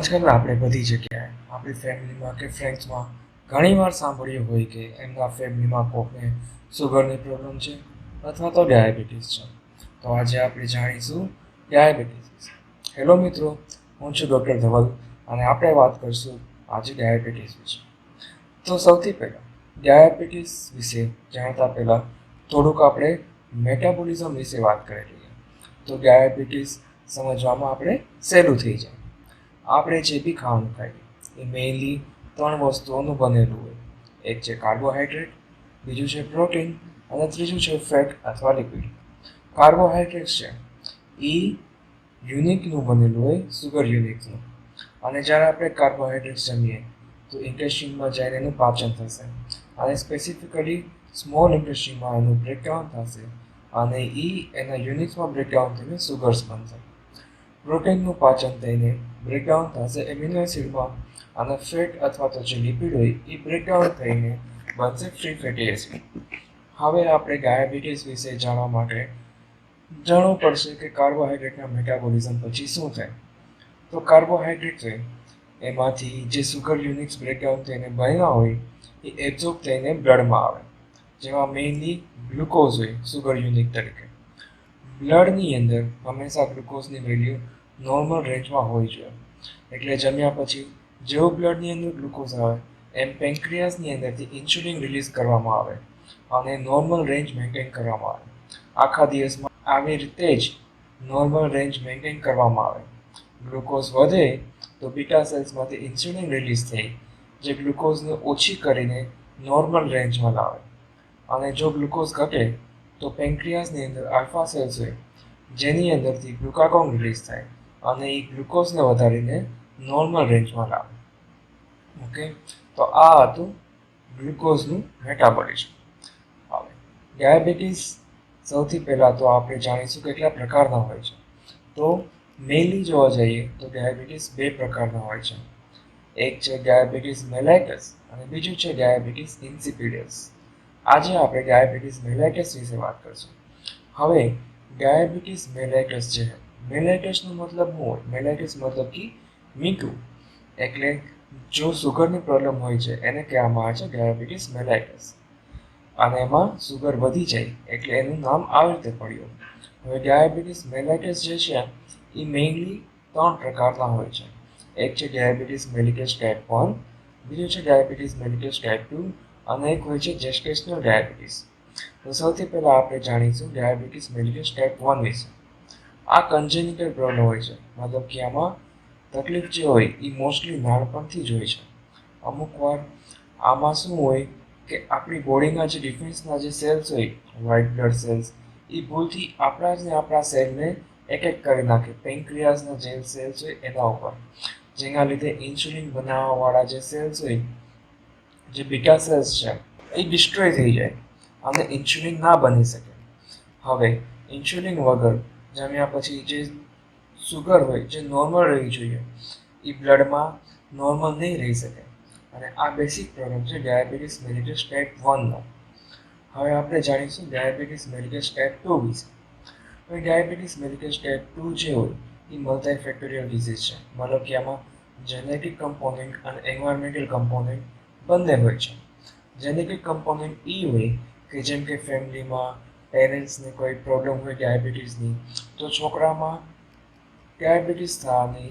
આજકાલ આપણે બધી જગ્યાએ આપણી ફેમિલીમાં કે ફ્રેન્ડ્સમાં ઘણીવાર સાંભળ્યું હોય કે એમના ફેમિલીમાં કોકને સુગરની પ્રોબ્લેમ છે અથવા તો ડાયાબિટીસ છે. તો આજે આપણે જાણીશું ડાયાબિટીસ હેલો મિત્રો, હું છું ડૉક્ટર ધવલ અને આપણે વાત કરીશું આજે ડાયાબિટીસ વિશે. તો સૌથી પહેલાં ડાયાબિટીસ વિશે જાણતા પહેલાં થોડુંક આપણે મેટાબોલિઝમ વિશે વાત કરી લઈએ. તો ડાયાબિટીસ સમજવામાં આપણે સહેલું થઈ જાય. આપણે જે બી ખાવાનું ખાઈએ, એ મેઇનલી ત્રણ વસ્તુઓનું બનેલું હોય. એક છે કાર્બોહાઈડ્રેટ બીજું છે પ્રોટીન અને ત્રીજું છે ફેટ અથવા લિપિડ કાર્બોહાઈડ્રેટ છે, એ યુનિકનું બનેલું હોય સુગર યુનિકનું અને જ્યારે આપણે કાર્બોહાઈડ્રેટ જમીએ, તો ઇન્ટેસ્ટિનમાં જઈને એનું પાચન થશે. અને સ્પેસિફિકલી સ્મોલ ઇન્ટેસ્ટિનમાં એનું બ્રેકડાઉન થશે. અને એ એના યુનિટ્સમાં બ્રેકડાઉન થઈને સુગર્સ બનશે. પ્રોટીનનું પાચન થઈને બ્રેકડાઉન થશે એમિનો એસિડમાં અને ફેટ અથવા તો જે લિપિડ હોય, એ બ્રેકડાઉન થઈને બનશે ફ્રી ફેટી એસિડ હવે આપણે ડાયાબિટીસ વિશે જાણવા માટે જાણવું પડશે કે કાર્બોહાઈડ્રેટના મેટાબોલિઝમ પછી શું થાય. તો કાર્બોહાઈડ્રેટ છે, એમાંથી જે સુગર યુનિટ્સ બ્રેકડાઉન થઈને બન્યા હોય, એ એબ્ઝોર્બ થઈને બ્લડમાં આવે. જેમાં મેઇનલી ગ્લુકોઝ હોય સુગર યુનિટ તરીકે. બ્લડની અંદર હંમેશા ગ્લુકોઝની વેલ્યુ નોર્મલ રેન્જમાં હોવી જોઈએ એટલે જમ્યા પછી જેવું બ્લડની અંદર ગ્લુકોઝ આવે, એમ પેન્ક્રિયાસની અંદરથી ઇન્સ્યુલિન રિલીઝ કરવામાં આવે અને નોર્મલ રેન્જ મેન્ટેન કરવામાં આવે. આખા દિવસમાં આવી રીતે જ નોર્મલ રેન્જ મેન્ટેન કરવામાં આવે. ગ્લુકોઝ વધે તો બીટા સેલ્સમાંથી ઇન્સ્યુલિન રિલીઝ થઈ, જે ગ્લુકોઝને ઓછી કરીને નોર્મલ રેન્જમાં લાવે. અને જો ગ્લુકોઝ ઘટે તો પેન્ક્રિયાસની અંદર આલ્ફા સેલ્સ હોય, જેની અંદરથી ગ્લુકાગોન રિલીઝ થાય. અને એ ગ્લુકોઝને વધારીને નોર્મલ રેન્જમાં લાવે. ઓકે? તો આ હતું ગ્લુકોઝનું મેટાબોલિઝમ. હવે, ડાયાબિટીસ સૌથી પહેલાં તો આપણે જાણીશું કેટલા પ્રકારના હોય છે. તો મેઇનલી જોવા જઈએ તો ડાયાબિટીસ બે પ્રકારના હોય છે. એક છે ડાયાબિટીસ મેલાઇટસ અને બીજું છે ડાયાબિટીસ ઇન્સિપિડસ આજે આપણે ડાયાબિટીસ મેલાઇટસ વિશે વાત કરીશું. હવે, ડાયાબિટીસ મેલાઇટસ છે મેલાઇટસનો મતલબ હું હોય. મતલબ કે મીઠું. એટલે જો સુગરની પ્રોબ્લેમ હોય છે, એને કહેવામાં આવે છે ડાયાબિટીસ મેલાઇટિસ અને એમાં સુગર વધી જાય, એટલે એનું નામ આવી રીતે પડ્યું. હવે ડાયાબિટીસ મેલાઇટસ જે છે એ મેઇનલી ત્રણ પ્રકારના હોય છે. એક છે ડાયાબિટીસ મેલિટસ ટાઈપ વન બીજું છે ડાયાબિટીસ મેલિટસ ટાઈપ ટુ અને એક હોય છે જેસ્ટેશનલ ડાયાબિટીસ તો સૌથી પહેલાં આપણે જાણીશું ડાયાબિટીસ મેલિટસ ટાઈપ વન વિશે. આ કન્જેનિટલ પ્રોબ્લેમ હોય છે. મતલબ કે આમાં તકલીફ જે હોય, એ મોસ્ટલી નાનપણથી જ હોય છે. અમુક વાર આમાં શું હોય કે આપણી બોડીના જે ડિફેન્સના જે સેલ્સ હોય વ્હાઇટ બ્લડ સેલ્સ એ ભૂલથી આપણા જ ને આપણા સેલને એક એક કરી નાખે. પેન્ક્રિયાસના જે સેલ્સ હોય, એના ઉપર. જેના લીધે ઇન્સ્યુલિન બનાવવાવાળા જે સેલ્સ હોય, જે બીટા સેલ્સ છે, એ ડિસ્ટ્રોય થઈ જાય અને ઇન્સ્યુલિન ના બની શકે. હવે ઇન્સ્યુલિન વગર જમ્યા પછી જે સુગર હોય, જે નોર્મલ રહેવી જોઈએ એ બ્લડમાં નોર્મલ નહીં રહી શકે. અને આ બેસિક પ્રોબ્લેમ છે ડાયાબિટીસ મેલિટસ ટાઈપ વનનો હવે આપણે જાણીશું ડાયાબિટીસ મેલિટસ ટાઈપ ટુ વિશે. હવે ડાયાબિટીસ મેલિટસ ટાઈપ ટુ જે હોય એ મલ્ટી ફેક્ટોરિયલ ડિઝીઝ છે. મતલબ કે આમાં જેનેટિક કમ્પોનન્ટ અને એન્વાયરમેન્ટલ કમ્પોનન્ટ બંને હોય છે. જેનેટિક કમ્પોનન્ટ એ હોય કે જેમ કે ફેમિલીમાં પેરેન્ટ્સને કોઈ પ્રોબ્લેમ હોય ડાયાબિટીસની, તો છોકરામાં ડાયાબિટીસ થવાની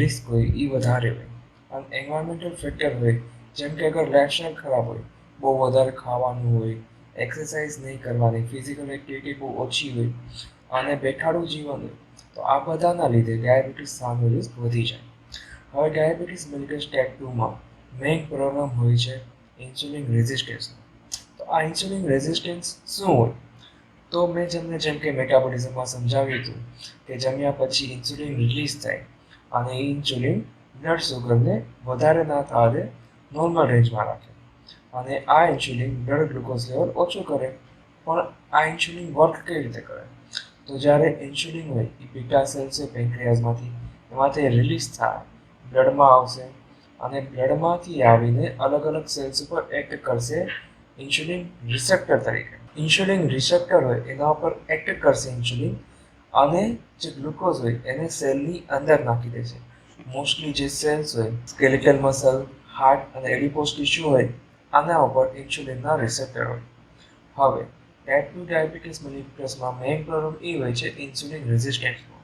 રિસ્ક હોય એ વધારે હોય. અને એન્વાયરમેન્ટલ ફેક્ટર હોય, જેમ કે અગર લાઇફસ્ટાઈલ ખરાબ હોય, બહુ વધારે ખાવાનું હોય એક્સરસાઇઝ નહીં કરવાની ફિઝિકલ એક્ટિવિટી બહુ ઓછી હોય, અને બેઠાડું જીવન હોય, તો આ બધાના લીધે ડાયાબિટીસ થવાનો રિસ્ક વધી જાય. હવે ડાયાબિટીસ મિલ્કસ ટાઈપ ટુમાં મેઇન પ્રોબ્લેમ હોય છે ઇન્સ્યુલિન રેઝિસ્ટન્સ તો આ ઇન્સ્યુલિન રેઝિસ્ટન્સ શું હોય? તો મેં તમને જેમ કે મેટાબોલિઝમમાં સમજાવ્યું હતું કે જમ્યા પછી ઇન્સ્યુલિન રિલીઝ થાય અને એ ઇન્સ્યુલિન બ્લડ સુગરને વધારે ના થવા નોર્મલ રેન્જમાં રાખે. અને આ ઇન્સ્યુલિન બ્લડ ગ્લુકોઝ લેવલ ઓછું કરે, પણ આ ઇન્સ્યુલિન વર્ક કઈ રીતે કરે? તો જ્યારે ઇન્સ્યુલિન હોય, એ બીટા સેલ્સ છે પેન્ક્રિયાઝમાંથી એમાંથી રિલીઝ થાય બ્લડમાં આવશે અને બ્લડમાંથી આવીને અલગ અલગ સેલ્સ ઉપર એક્ટ કરશે ઇન્સ્યુલિન રિસેપ્ટર તરીકે. ઇન્સ્યુલિન રિસેપ્ટર હોય, એના ઉપર એક્ટ કરશે ઇન્સ્યુલિન અને જે ગ્લુકોઝ હોય, એને સેલની અંદર નાખી દેશે મોસ્ટલી જે સેલ્સ હોય સ્કેલેટલ મસલ હાર્ટ અને એડિપોસ ટીશ્યુ હોય, આના ઉપર ઇન્સ્યુલિનના રિસેપ્ટર હોય. હવે ટાઈપ ટુ ડાયાબિટીસ મિલિપ્લસમાં મેઇન પ્રોબ્લેમ એ હોય છે ઇન્સ્યુલિન રેઝિસ્ટન્સનો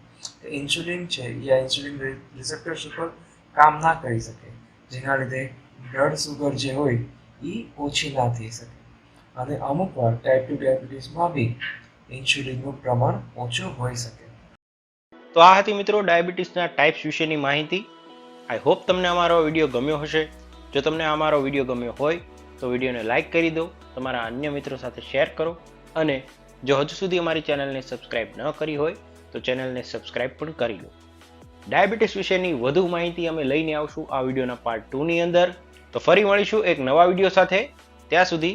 ઇન્સ્યુલિન છે એ આ ઇન્સ્યુલિન રિસેપ્ટર્સ ઉપર કામ ના કરી શકે. જેના લીધે બ્લડ સુગર જે હોય એ ઓછી ના થઈ શકે. અને અમુક વાર ટાઈપ ટુ ડાયાબિટીસમાં બી ઇન્સ્યુલિનનું પ્રમાણ ઓછું હોઈ શકે. તો આ હતી મિત્રો ડાયાબિટીસના ટાઈપ્સ વિશેની માહિતી. આઈ હોપ તમને અમારો વીડિયો ગમ્યો હશે. જો તમને અમારો વીડિયો ગમ્યો હોય, તો વિડીયોને લાઇક કરી દો, તમારા અન્ય મિત્રો સાથે શેર કરો. અને જો હજુ સુધી અમારી ચેનલને સબસ્ક્રાઇબ ન કરી હોય, તો ચેનલને સબસ્ક્રાઇબ પણ કરી લો. ડાયાબિટીસ વિશેની વધુ માહિતી અમે લઈને આવશું આ વિડીયોના પાર્ટ ટુની અંદર. તો ફરી મળીશું એક નવા વીડિયો સાથે. ત્યાં સુધી